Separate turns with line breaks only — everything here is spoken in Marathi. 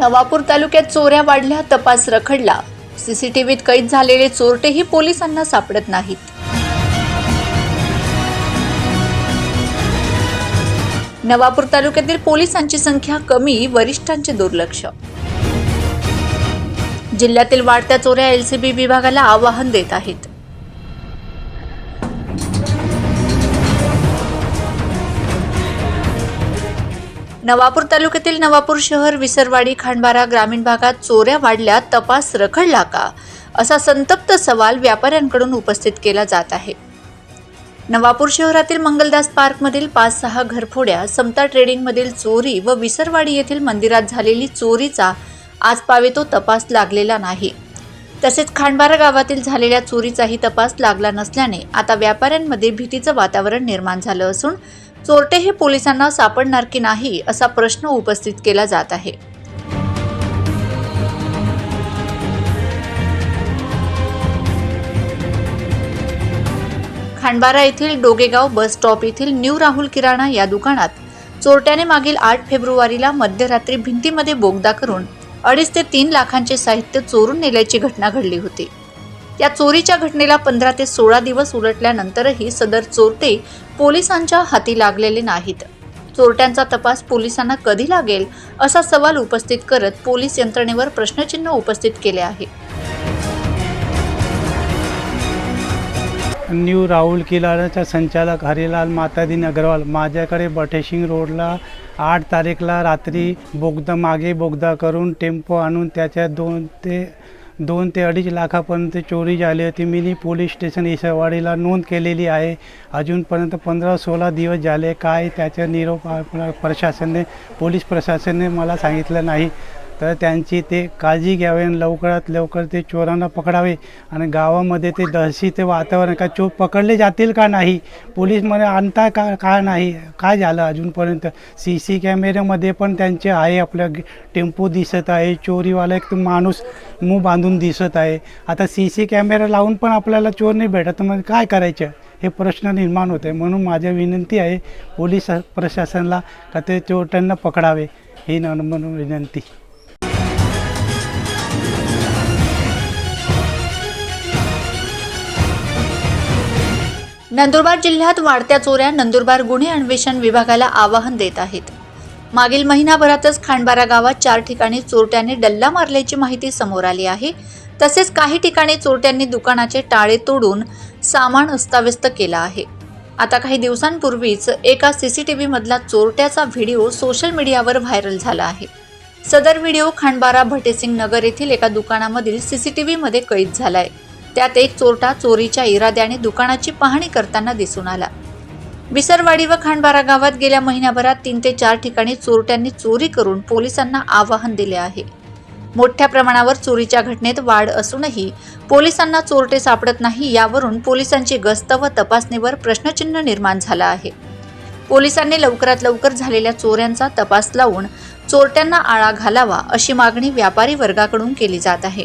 नवापूर तालुक्यात चोऱ्या वाढल्या तपास रखडला. सीसीटीव्हीत कैद झालेले चोरटेही पोलिसांना सापडत नाहीत. नवापूर तालुक्यातील पोलिसांची संख्या कमी वरिष्ठांचे दुर्लक्ष. जिल्ह्यातील वाढत्या चोऱ्या एलसीबी विभागाला आवाहन देत आहेत. नवापूर तालुक्यातील नवापूर शहर विसरवाडी खांडबारा ग्रामीण भागात चोऱ्या वाढल्या तपास रखडला का? असा संतप्त सवाल व्यापाऱ्यांकडून उपस्थित केला जात आहे. नवापूर शहरातील मंगलदास पार्कमधील पाच सहा घरफोड्या समता ट्रेडिंगमधील चोरी व विसरवाडी येथील मंदिरात झालेली चोरीचा आज पावे तो तपास लागलेला नाही. तसेच खांडबारा गावातील झालेल्या चोरीचाही तपास लागला नसल्याने आता व्यापाऱ्यांमध्ये भीतीचं वातावरण निर्माण झालं असून चोरटे हे पोलिसांना सापडणार की नाही असा प्रश्न उपस्थित केला जात आहे. खांडबारा येथील डोगेगाव बस स्टॉप येथील न्यू राहुल किराणा या दुकानात चोरट्याने मागील आठ फेब्रुवारीला मध्यरात्री भिंतीमध्ये बोगदा करून अडीच ते तीन लाखांचे साहित्य चोरून नेल्याची घटना घडली होती. या चोरीच्या घटनेला पंधरा ते सोळा दिवस उलटल्यानंतरही सदर चोरटे पोलिसांच्या हाती लागलेले नाहीत. चोरट्यांचा तपास पोलिसांना कधी लागेल असा सवाल उपस्थित करत पोलीस यंत्रणेवर प्रश्नचिन्ह उपस्थित केले आहे.
न्यू राहुल किलाचा संचालक हरिलाल मातादीन अग्रवाल माझ्याकडे बटेशिंग रोडला आठ तारीखला रात्री बोगदा मागे बोगदा करून टेम्पो आणून त्याच्या दोन ते दोन ते अडीच लाखापर्यंत चोरी झाली होती. मी पोलीस स्टेशन इसवाडीला नोंद केलेली आहे. अजूनपर्यंत पंधरा सोळा दिवस झाले. काय त्याचा निरोप प्रशासनने पोलीस प्रशासनने मला सांगितलं नाही. तर त्यांची ते काळजी घ्यावी आणि लवकरात लवकर ते चोरांना पकडावे. आणि गावामध्ये ते दहशीचे वातावरण का चोर पकडले जातील का नाही? पोलीसमध्ये आणता का का नाही? काय झालं अजूनपर्यंत? सी सी कॅमेऱ्यामध्ये पण त्यांचे आहे आपल्या टेम्पो दिसत आहे चोरीवाला एक माणूस मूग बांधून दिसत आहे. आता सी सी कॅमेरा लावून पण आपल्याला चोर नाही भेटत मग काय करायचं? हे प्रश्न निर्माण होते म्हणून माझ्या विनंती आहे पोलीस प्रशासनाला का ते चोरट्यांना पकडावे. ही न म्हणून विनंती.
नंदुरबार जिल्ह्यात वाढत्या चोऱ्या नंदुरबार गुन्हे अन्वेषण विभागाला आवाहन देत आहेत. मागील महिनाभरातच खांडबारा गावात चार ठिकाणी चोरट्यांनी डल्ला मारल्याची माहिती समोर आली आहे. तसेच काही ठिकाणी चोरट्यांनी दुकानाचे टाळे तोडून सामान अस्ताव्यस्त केला आहे. आता काही दिवसांपूर्वीच एका सीसीटीव्ही मधला चोरट्याचा व्हिडिओ सोशल मीडियावर व्हायरल झाला आहे. सदर व्हिडिओ खांडबारा भटेसिंग नगर येथील एका दुकानामधील सीसीटीव्ही मध्ये कैद आहे त्यात एक चोरटा चोरीच्या इराद्याने दुकानाची पाहणी करताना दिसून आला. विसरवाडी व खांडबारा गावात गेल्या महिन्याभरात तीन ते चार ठिकाणी चोरट्यांनी चोरी करून पोलिसांना आवाहन दिले आहे. मोठ्या प्रमाणावर चोरीच्या घटनेत वाढ असूनही पोलिसांना चोरटे सापडत नाही यावरून पोलिसांची गस्त व तपासणीवर प्रश्नचिन्ह निर्माण झाला आहे. पोलिसांनी लवकरात लवकर झालेल्या चोऱ्यांचा तपास लावून चोरट्यांना आळा घालावा अशी मागणी व्यापारी वर्गाकडून केली जात आहे.